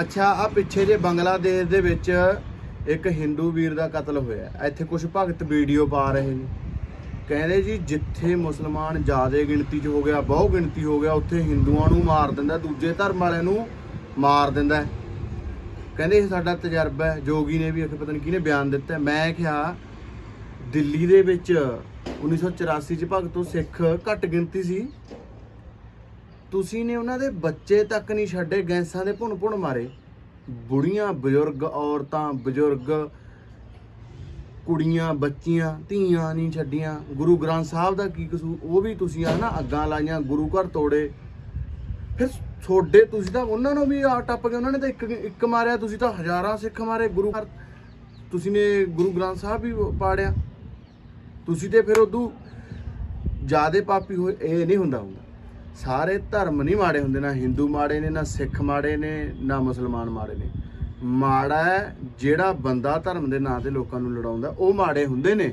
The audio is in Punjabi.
ਅੱਛਾ ਆ ਪਿੱਛੇ ਜੇ ਬੰਗਲਾਦੇਸ਼ ਦੇ ਵਿੱਚ ਇੱਕ ਹਿੰਦੂ ਵੀਰ ਦਾ ਕਤਲ ਹੋਇਆ। ਇੱਥੇ ਕੁਝ ਭਗਤ ਵੀਡੀਓ ਪਾ ਰਹੇ ਨੇ। ਕਹਿੰਦੇ ਜੀ, ਜਿੱਥੇ ਮੁਸਲਮਾਨ ਜ਼ਿਆਦਾ ਗਿਣਤੀ 'ਚ ਹੋ ਗਿਆ, ਬਹੁ ਗਿਣਤੀ ਹੋ ਗਿਆ, ਉੱਥੇ ਹਿੰਦੂਆਂ ਨੂੰ ਮਾਰ ਦਿੰਦਾ, ਦੂਜੇ ਧਰਮ ਵਾਲਿਆਂ ਨੂੰ ਮਾਰ ਦਿੰਦਾ। ਕਹਿੰਦੇ ਇਹ ਸਾਡਾ ਤਜਰਬਾ ਹੈ। ਜੋਗੀ ਨੇ ਵੀ ਇੱਕ ਪਤਾ ਨਹੀਂ ਕਿਹਨੇ ਬਿਆਨ ਦਿੱਤਾ। ਮੈਂ ਕਿਹਾ, ਦਿੱਲੀ ਦੇ ਵਿੱਚ 1984 ਚ ਭਗਤੋਂ ਸਿੱਖ ਘੱਟ ਗਿਣਤੀ ਸੀ। ਤੁਸੀਂ ਨੇ ਉਹਨਾਂ ਦੇ ਬੱਚੇ ਤੱਕ ਨਹੀਂ ਛੱਡੇ, ਗੈਂਸਾਂ ਦੇ ਭੁਣ ਭੁਣ ਮਾਰੇ। ਬੁੜੀਆਂ, ਬਜ਼ੁਰਗ, ਔਰਤਾਂ, ਬਜ਼ੁਰਗ, ਕੁੜੀਆਂ, ਬੱਚੀਆਂ, ਧੀਆਂ ਨਹੀਂ ਛੱਡੀਆਂ। ਗੁਰੂ ਗ੍ਰੰਥ ਸਾਹਿਬ ਦਾ ਕੀ ਕਸੂਰ ਉਹ ਵੀ ਤੁਸੀਂ ਆ ਨਾ ਅੱਗਾਂ ਲਾਈਆਂ, ਗੁਰੂ ਘਰ ਤੋੜੇ। ਫਿਰ ਛੋਡੇ ਤੁਸੀਂ ਤਾਂ ਉਹਨਾਂ ਨੂੰ ਵੀ ਆ ਟੱਪ ਕੇ ਉਹਨਾਂ ਨੇ ਤਾਂ ਇੱਕ ਇੱਕ ਮਾਰਿਆ, ਤੁਸੀਂ ਤਾਂ ਹਜ਼ਾਰਾਂ ਸਿੱਖ ਮਾਰੇ ਗੁਰੂ ਘਰ। ਤੁਸੀਂ ਨੇ ਗੁਰੂ ਗ੍ਰੰਥ ਸਾਹਿਬ ਵੀ ਪਾੜਿਆ। ਤੁਸੀਂ ਤੇ ਫਿਰ ਉਦੋਂ ਜਿਆਦੇ ਪਾਪੀ ਹੋਏ, ਇਹ ਨਹੀਂ ਹੁੰਦਾ ਹੁੰਦਾ। ਸਾਰੇ ਧਰਮ ਨਹੀਂ ਮਾੜੇ ਹੁੰਦੇ, ਨਾ ਹਿੰਦੂ ਮਾੜੇ ਨੇ, ਨਾ ਸਿੱਖ ਮਾੜੇ ਨੇ, ਨਾ ਮੁਸਲਮਾਨ ਮਾੜੇ ਨੇ। ਮਾੜਾ ਜਿਹੜਾ ਬੰਦਾ ਧਰਮ ਦੇ ਨਾਂ ਤੇ ਲੋਕਾਂ ਨੂੰ ਲੜਾਉਂਦਾ, ਉਹ ਮਾੜੇ ਹੁੰਦੇ ਨੇ।